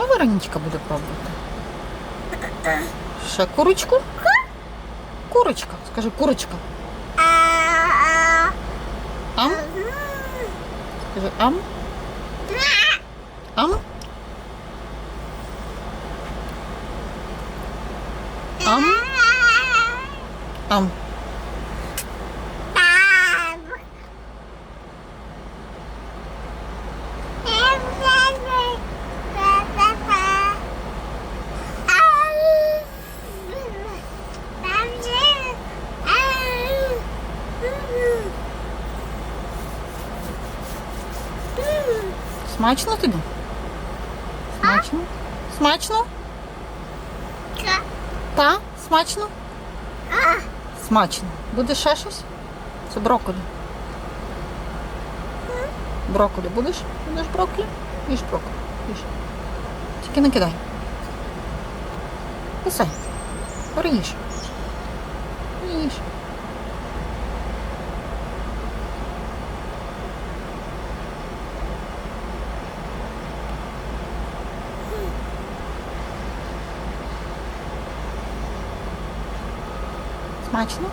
Що Веронічка буде пробувати? Ще курочку? Курочка. Скажи курочка. Ам? Скажи ам. Ам. Ам. Ам. Смачно тобі? Смачно? Смачно? Та? Смачно? Смачно. Буде ще щось? Це брокколі. Брокколі будеш? Будеш брокколі? Їж брокколі. Їж. Тільки не кидай. Писай. Переїж. Їж. Смачно?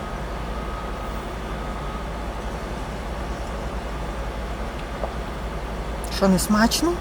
Що не смачно?